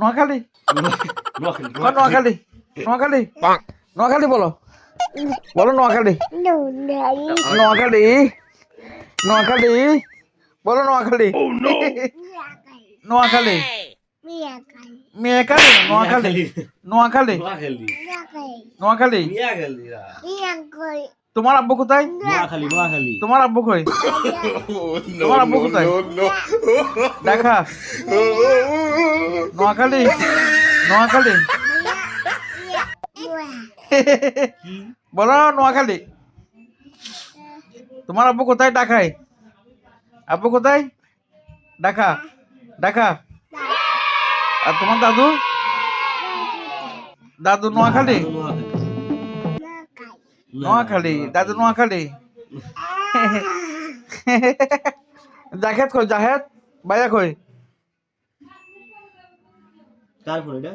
নোয়াখালী। নোয়াখালী নোয়াখালী নোয়াখালী। বলো। বলো নোয়াখালী। নোয়াখালী নোয়াখালী। বলো নোয়াখালী। নোয়াখালী। মেয়েখালী। নোয়াখালী নোয়াখালী। নোয়াখালী। নোয়াখালী। নোয়াখালী তোমার আব্বু কোথায়? নোয়াখালী নোয়াখালী। তোমার আব্বু কই? তোমার আব্বু কোথায়? দেখা। নোয়াখালী। নোয়াখালী। বলো নোয়াখালী। তোমার আব্বু কোথায়? ডাকায় আব্বু কোথায়? ঢাকা। ঢাকা। আর তোমার দাদু? দাদু নোয়াখালী? নোয়াখালী। দাদু নোয়াখালী। জাহেদ কই? জাহেদ? বাইয়া কই? কার ফোন এটা